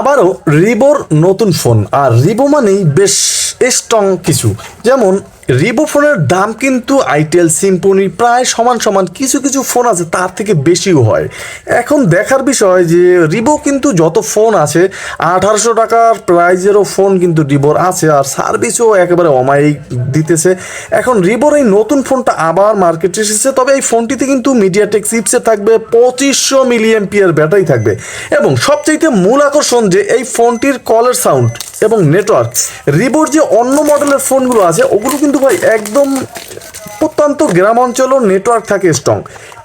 আবারও রিবোর নতুন ফোন আর রিবো মানেই বেশ স্ট্রং কিছু। যেমন রিবো ফোনের দাম কিন্তু আইটেল সিম্পনি প্রায় সমান সমান কিছু কিছু ফোন আছে, তার থেকে বেশিও হয়। এখন দেখার বিষয় যে রিবো কিন্তু যত ফোন আছে, আঠারোশো টাকার প্রাইজেরও ফোন কিন্তু রিবোর আছে, আর সার্ভিসও একেবারে অমায়িক দিতেছে। এখন রিবোর এই নতুন ফোনটা আবার মার্কেটে এসেছে, তবে এই ফোনটিতে কিন্তু মিডিয়াটেক চিপসে থাকবে পঁচিশশো মিলিয়ন পিয়ার ব্যাটারি থাকবে। এবং সবচাইতে মূল আকর্ষণ যে এই ফোনটির কলের সাউন্ড এবং নেটওয়ার্ক রিবোর যে অন্য মডেলের ফোনগুলো আছে, ওগুলো কিন্তু ভাই একদম প্রত্যন্ত গ্রাম অঞ্চলেও নেটওয়ার্ক থাকে স্ট্রং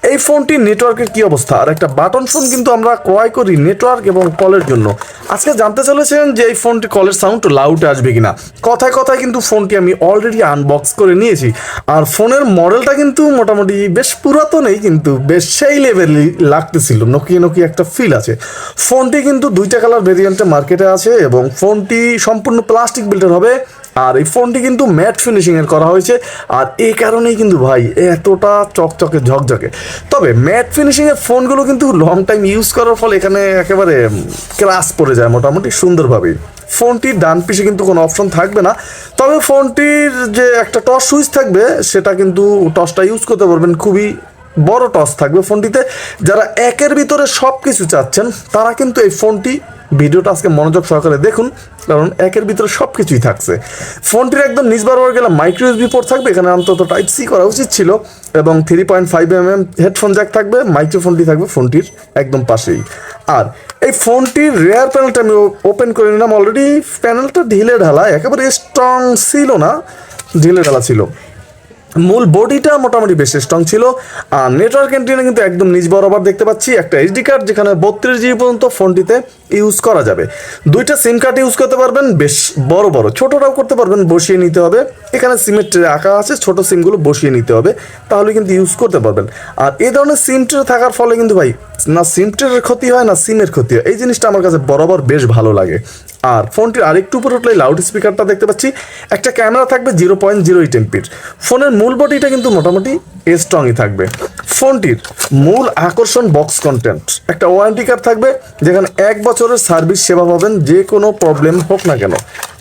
এই ফোনটির নেটওয়ার্কের কি অবস্থা? আর একটা বাটন ফোন কিন্তু আমরা ক্রয় করি নেটওয়ার্ক এবং কলের জন্য। আজকে জানতে চলেছেন যে এই ফোনটি কলের সাউন্ড লাউড আসবে কিনা। কথায় কথায় কিন্তু ফোনটি আমি অলরেডি আনবক্স করে নিয়েছি। আর ফোনের মডেলটা কিন্তু মোটামুটি বেশ পুরাতনই, কিন্তু বেশ সেই লেভেলই লাগতেছিল। নকিয়ে নকিয়ে একটা ফিল আছে। ফোনটি কিন্তু দুইটা কালার ভেরিয়েন্টে মার্কেটে আছে এবং ফোনটি সম্পূর্ণ প্লাস্টিক বিল্ডের হবে। আর এই ফোনটি কিন্তু ম্যাট ফিনিশিংয়ের করা হয়েছে, আর এই কারণেই কিন্তু ভাই এতটা চকচকে, ঝকঝকে। তবে ম্যাট ফিনিশিং এর ফোনগুলো কিন্তু লং টাইম ইউজ করার ফলে এখানে একেবারে ক্রাস পড়ে যায় মোটামুটি সুন্দরভাবেই। ফোনটির ডান পিছে কিন্তু কোনো অপশন থাকবে না। তবে ফোনটির যে একটা টস সুইচ থাকবে, সেটা কিন্তু টসটা ইউজ করতে পারবেন। খুবই বড় টস থাকবে ফোনটিতে। যারা একের ভিতরে সব কিছু চাচ্ছেন, তারা কিন্তু এই ফোনটি ভিডিওটা আজকে মনোযোগ সহকারে দেখুন, কারণ একের ভিতরে সব কিছুই থাকছে। ফোনটির একদম নিচ বরাবর গেলে মাইক্রো ইউএসবি পোর্ট থাকবে, এখানে অন্তত টাইপ সি করা উচিত ছিল, এবং three point five M M headphone jack থাকবে মাইক্রোফোনটি থাকবে ফোনটির একদম পাশেই। আর এই ফোনটির রেয়ার প্যানেলটা আমি ওপেন করে নিলাম অলরেডি প্যানেলটা ঢিলে ঢালা একেবারে স্ট্রং ছিল না ঢিলে ঢালা ছিল। মূল বডিটা মোটামুটি বেশ স্ট্রং ছিল। আর নেটওয়ার্ক এন্ট্রিনে কিন্তু একদম নিজ বরাবর দেখতে পাচ্ছি। একটা এইচডি কার্ড যেখানে বত্রিশ জিবি পর্যন্ত ফোনটিতে ইউজ করা যাবে। দুইটা সিম কার্ড ইউজ করতে পারবেন, বেশ বড় বড়। ছোটটাও করতে পারবেন, বসিয়ে নিতে হবে। এখানে সিমের ট্রে আঁকা আছে, ছোট সিমগুলো বসিয়ে নিতে হবে। তাহলে কিন্তু ইউজ করতে পারবেন। আর এই ধরনের সিম ট্রে থাকার ফলে কিন্তু ভাই, না সিম ট্রের ক্ষতি হয়, না সিমের ক্ষতি হয়। এই জিনিসটা আমার কাছে বরাবর বেশ ভালো লাগে। আর ফোনটির আরেকটু উপরে উঠলে লাউড স্পিকারটা দেখতে পাচ্ছি। একটা ক্যামেরা থাকবে জিরো পয়েন্ট জিরো এইট এমপির ফোনের মূল বডিটা কিন্তু মোটামুটি স্ট্রংই থাকবে। ফোনটির মূল আকর্ষণ বক্স কন্টেন্ট একটা ওয়ারেন্টি কার্ড থাকবে, যেখানে এক বছরের সার্ভিস সেবা পাবেন, যে কোনো প্রবলেম হোক না কেন।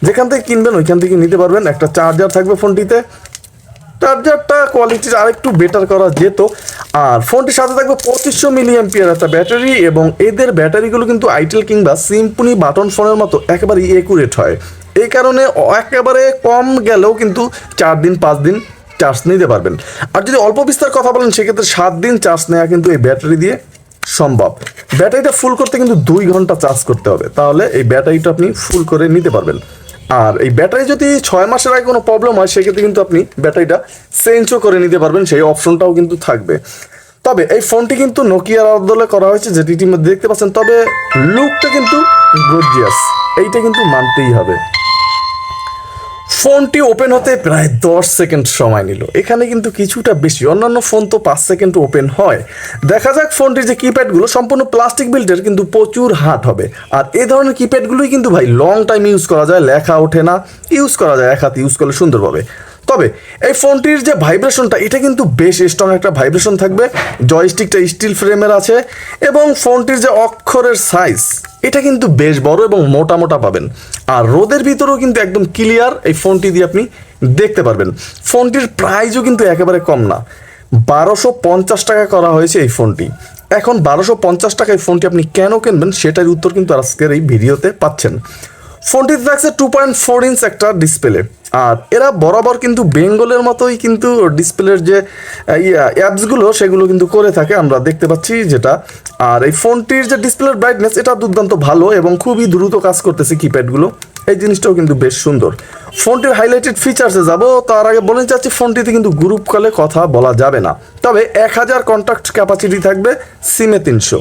যেখান থেকে কিনবেন, ওইখান থেকে নিতে পারবেন। একটা চার্জার থাকবে ফোনটিতে। চার্জারটা কোয়ালিটির আরেকটু বেটার করা যেত। আর ফোনটির সাথে থাকবে পঁচিশশো মিলিয়ন পিয়ার একটা ব্যাটারি এবং এদের ব্যাটারিগুলো কিন্তু আইটেল কিংবা সিম্পনি বাটন ফোনের মতো একেবারেই একুরেট হয়। এই কারণে একেবারে কম গেলেও কিন্তু চার দিন, পাঁচ দিন চার্জ নিতে পারবেন। আর যদি অল্প বিস্তার কথা বলেন, সেক্ষেত্রে সাত দিন চার্জ নেওয়া কিন্তু এই ব্যাটারি দিয়ে সম্ভব। ব্যাটারিটা ফুল করতে কিন্তু দুই ঘণ্টা চার্জ করতে হবে। তাহলে এই ব্যাটারিটা আপনি ফুল করে নিতে পারবেন। আর এই ব্যাটারি যদি ছয় মাসের আগে কোনো প্রবলেম হয়, সেক্ষেত্রে কিন্তু আপনি ব্যাটারিটা চেঞ্জও করে নিতে পারবেন, সেই অপশনটাও কিন্তু থাকবে। তবে এই ফোনটি কিন্তু নোকিয়ার আদলে করা হয়েছে, যেটি ইতিমধ্যে দেখতে পাচ্ছেন। তবে লুকটা কিন্তু গর্জিয়াস এইটা কিন্তু মানতেই হবে। ফোনটি ওপেন হতে প্রায় দশ সেকেন্ড সময় নিল। এখানে কিন্তু কিছুটা বেশি, অন্যান্য ফোন তো পাঁচ সেকেন্ড ওপেন হয়। দেখা যাক ফোনটির যে কিপ্যাডগুলো সম্পূর্ণ প্লাস্টিক বিল্ডের কিন্তু প্রচুর হাট হবে। আর এ ধরনের কিপ্যাডগুলোই কিন্তু ভাই লং টাইম ইউজ করা যায়, লেখা ওঠে না। ইউজ করা যায়, এক হাত ইউজ করলে সুন্দরভাবে। তবে এই ফোনটির যে ভাইব্রেশনটা, এটা কিন্তু বেশ স্ট্রং একটা ভাইব্রেশন থাকবে। জয়স্টিকটা স্টিল ফ্রেমের আছে এবং ফোনটির যে অক্ষরের সাইজ এটা কিন্তু বেশ বড় এবং মোটা মোটা পাবেন। আর রোদের ভিতরেও কিন্তু একদম ক্লিয়ার এই ফোনটি দিয়ে আপনি দেখতে পারবেন। ফোনটির প্রাইজও কিন্তু একেবারে কম না। বারোশো পঞ্চাশ টাকা করা হয়েছে এই ফোনটি। এখন বারোশো পঞ্চাশ টাকায় ফোনটি আপনি কেন কিনবেন, সেটার উত্তর কিন্তু আজকের এই ভিডিওতে পাচ্ছেন। ফোনটিতে থাকছে টু পয়েন্ট ফোর ইঞ্চ একটা ডিসপ্লে আর এরা বরাবর কিন্তু বেঙ্গলের মতোই কিন্তু ডিসপ্লের যে অ্যাপসগুলো সেগুলো কিন্তু করে থাকে, আমরা দেখতে পাচ্ছি যেটা। আর এই ফোনটির যে ডিসপ্লের ব্রাইটনেস এটা দুর্দান্ত ভালো এবং খুবই দ্রুত কাজ করতেছে কিপ্যাডগুলো এই জিনিসটাও কিন্তু বেশ সুন্দর। ফোনটির হাইলাইটেড ফিচার্সে যাব, তার আগে বলে চাচ্ছি ফোনটিতে কিন্তু গ্রুপ কলে কথা বলা যাবে না। তবে এক হাজার কন্ট্যাক্ট ক্যাপাসিটি থাকবে সিমে তিনশো।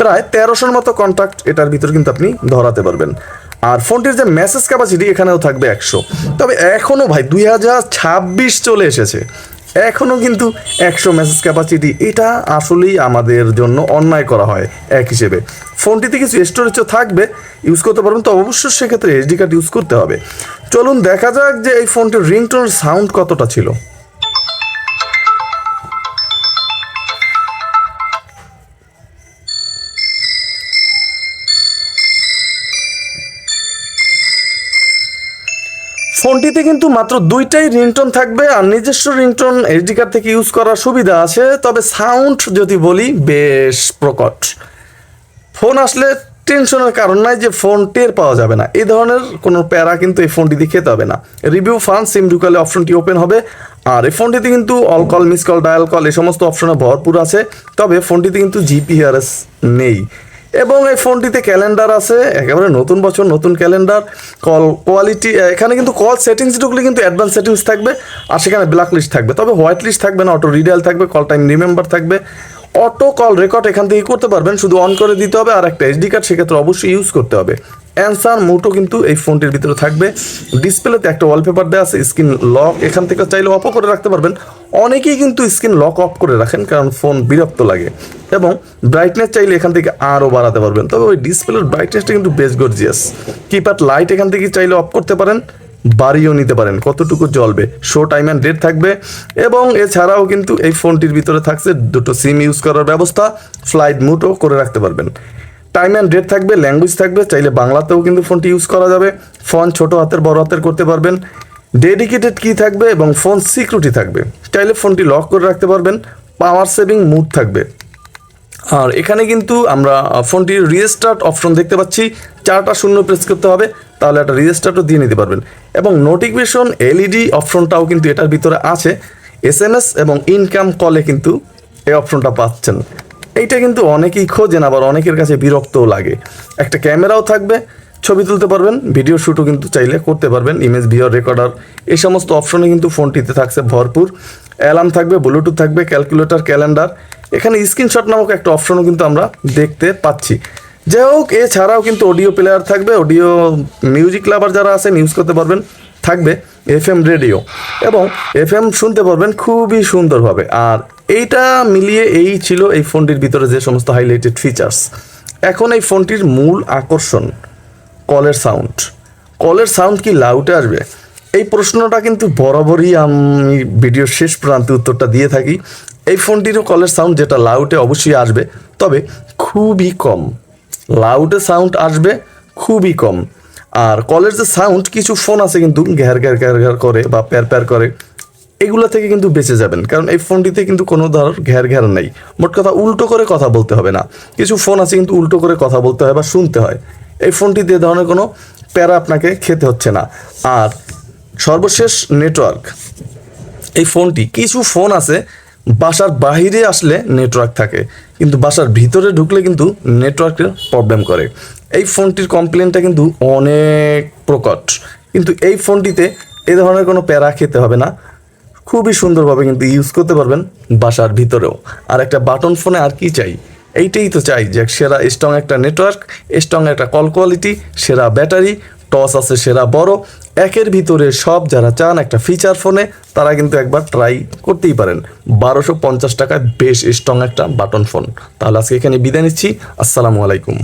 প্রায় তেরোশোর মতো কন্ট্যাক্ট এটার ভিতর কিন্তু আপনি ধরাতে পারবেন। আর ফোনটির যে মেসেজ ক্যাপাসিটি এখানেও থাকবে একশো। তবে এখনও ভাই দুই হাজার ছাব্বিশ চলে এসেছে। এখনও কিন্তু একশো মেসেজ ক্যাপাসিটি এটা আসলেই আমাদের জন্য অন্যায় করা হয় এক হিসেবে। ফোনটিতে কিছু স্টোরেজও থাকবে ইউজ করতে পারবেন, তো অবশ্যই সেক্ষেত্রে এইচডি কার্ড ইউজ করতে হবে। চলুন দেখা যাক যে এই ফোনটির রিংটোনের সাউন্ড কতটা ছিল। ফোনটিতে কিন্তু মাত্র দুইটাই রিংটোন থাকবে আর নিজস্ব রিংটোন এইচডি কার্ড থেকে ইউজ করার সুবিধা আছে, তবে সাউন্ড যদি বলি বেশ প্রকট। ফোন আসলে টেনশনের কারণ নাই যে ফোন টের পাওয়া যাবে না। এই ধরনের কোনো প্যারা কিন্তু এই ফোনটিতে খেতে হবে না। রিভিউ ফান, সিম ঢুকালে অপশনটি ওপেন হবে আর এই ফোনটিতে কিন্তু all call, miss call, dial call এই সমস্ত অপশনে ভরপুর আছে, তবে ফোনটিতে কিন্তু জিপিআরএস নেই। এবং এই ফোনটিতে ক্যালেন্ডার আছে, একেবারে নতুন বছর, নতুন ক্যালেন্ডার, কল কোয়ালিটি এখানে কিন্তু কল সেটিংস ঢুকলে কিন্তু অ্যাডভান্স সেটিংস থাকবে, আর সেখানে ব্ল্যাক লিস্ট থাকবে। তবে হোয়াইট লিস্ট থাকবে না অটো রিডাইল থাকবে কল টাইম রিমেম্বার থাকবে। অটো কল রেকর্ড এখান থেকে করতে পারবেন, শুধু অন করে দিতে হবে আর একটা এইচডি কার্ড সেক্ষেত্রে অবশ্যই ইউজ করতে হবে। অ্যান্সার মোটো কিন্তু এই ফোনটির ভিতরে থাকবে। ডিসপ্লেতে একটা ওয়ালপেপার দেওয়া আছে স্ক্রিন লক এখান থেকে চাইলে অফও করে রাখতে পারবেন। অনেকেই কিন্তু স্ক্রিন লক অফ করে রাখেন, কারণ ফোন বিরক্ত লাগে। এবং ব্রাইটনেস চাইলে এখান থেকে আরও বাড়াতে পারবেন। তবে ওই ডিসপ্লের ব্রাইটনেসটা কিন্তু বেশ গর্জিয়াস কিপ্যাড লাইট এখান থেকে চাইলে অফ করতে পারেন। বাড়িও নিতে পারেন। কতটুকু জ্বলবে? শো টাইম অ্যান্ড ডেট থাকবে এবং এছাড়াও কিন্তু এই ফোনটির ভিতরে থাকছে দুটো সিম ইউজ করার ব্যবস্থা ফ্লাইট মুটও করে রাখতে পারবেন। টাইম অ্যান্ড ডেট থাকবে ল্যাঙ্গুয়েজ থাকবে, চাইলে বাংলাতেও কিন্তু ফোনটি ইউজ করা যাবে। ফোন ছোট হাতের, বড় হাতের করতে পারবেন। ডেডিকেটেড কি থাকবে এবং ফোন সিকিউরিটি থাকবে। চাইলে ফোনটি লক করে রাখতে পারবেন। পাওয়ার সেভিং মুড থাকবে। আর এখানে কিন্তু আমরা ফোনটির রিস্টার্ট অপশন দেখতে পাচ্ছি। চারটা শূন্য প্রেস করতে হবে, তাহলে একটা রিস্টার্টও দিয়ে নিতে পারবেন। এবং নোটিফিকেশন এলইডি অপশনটাও কিন্তু এটার ভিতরে আছে। এস এম এস এবং ইনকাম কলে কিন্তু এই অপশনটা পাচ্ছেন। এইটা কিন্তু অনেকেই খোঁজেন, আবার অনেকের কাছে বিরক্তও লাগে। একটা ক্যামেরাও থাকবে, ছবি তুলতে পারবেন ভিডিও শ্যুটও কিন্তু চাইলে করতে পারবেন ইমেজ ভিওর রেকর্ডার এই সমস্ত অপশনে কিন্তু ফোনটিতে থাকছে ভরপুর। অ্যালার্ম থাকবে ব্লুটুথ থাকবে, ক্যালকুলেটর, ক্যালেন্ডার। এখানে স্ক্রিনশট নামক একটা অপশনও কিন্তু আমরা দেখতে পাচ্ছি। যাই হোক, এছাড়াও কিন্তু অডিও প্লেয়ার থাকবে, অডিও মিউজিক লাভার যারা আছেন ইউজ করতে পারবেন, থাকবে এফ এম রেডিও। এবং এফ এম শুনতে পারবেন খুবই সুন্দরভাবে। আর এইটা মিলিয়ে এই ছিল এই ফোনটির ভিতরে যে সমস্ত হাইলাইটেড ফিচার্স এখন এই ফোনটির মূল আকর্ষণ কলের সাউন্ড কলের সাউন্ড কি লাউটে আসবে? এই প্রশ্নটা কিন্তু বরাবরই আমি ভিডিওর শেষ প্রান্তে উত্তরটা দিয়ে থাকি। এই ফোনটিরও কলের সাউন্ড যেটা লাউটে অবশ্যই আসবে, তবে খুবই কম। লাউডে সাউন্ড আসবে, খুবই কম। আর কলের যে সাউন্ড, কিছু ফোন আছে কিন্তু ঘ্যার ঘ্যার ঘ্যার ঘ্যার করে বা প্যার প্যার করে, এগুলো থেকে কিন্তু বেঁচে যাবেন। কারণ এই ফোনটিতে কিন্তু কোনো ধর ঘ্যার ঘ্যার নেই। মোট কথা উল্টো করে কথা বলতে হবে না। কিছু ফোন আছে কিন্তু উল্টো করে কথা বলতে হয় বা শুনতে হয়। এই ফোনটিতে ধরনের কোনো প্যারা আপনাকে খেতে হচ্ছে না। আর সর্বশেষ নেটওয়ার্ক। এই ফোনটি কিছু ফোন আছে, বাসার বাইরে আসলে নেটওয়ার্ক থাকে, কিন্তু বাসার ভিতরে ঢুকলে কিন্তু নেটওয়ার্কের প্রবলেম করে। এই ফোনটির কমপ্লেনটা কিন্তু অনেক প্রকট, কিন্তু এই ফোনটিতে এই ধরনের কোনো প্যারা খেতে হবে না। খুবই সুন্দরভাবে কিন্তু ইউজ করতে পারবেন বাসার ভিতরেও। আর একটা বাটন ফোনে আর কি চাই? এইটাই তো চাই যে, সেরা স্ট্রং একটা নেটওয়ার্ক স্ট্রং একটা কল কোয়ালিটি সেরা ব্যাটারি টস আছে সেরা বড়। একের ভিতরে সব যারা চান একটা ফিচার ফোনে তারা কিন্তু একবার ট্রাই করতেই পারেন। বারোশো পঞ্চাশ টাকায় বেশ স্ট্রং একটা বাটন ফোন তাহলে আজকে এখানে বিদায় নিচ্ছি। আসসালামু আলাইকুম।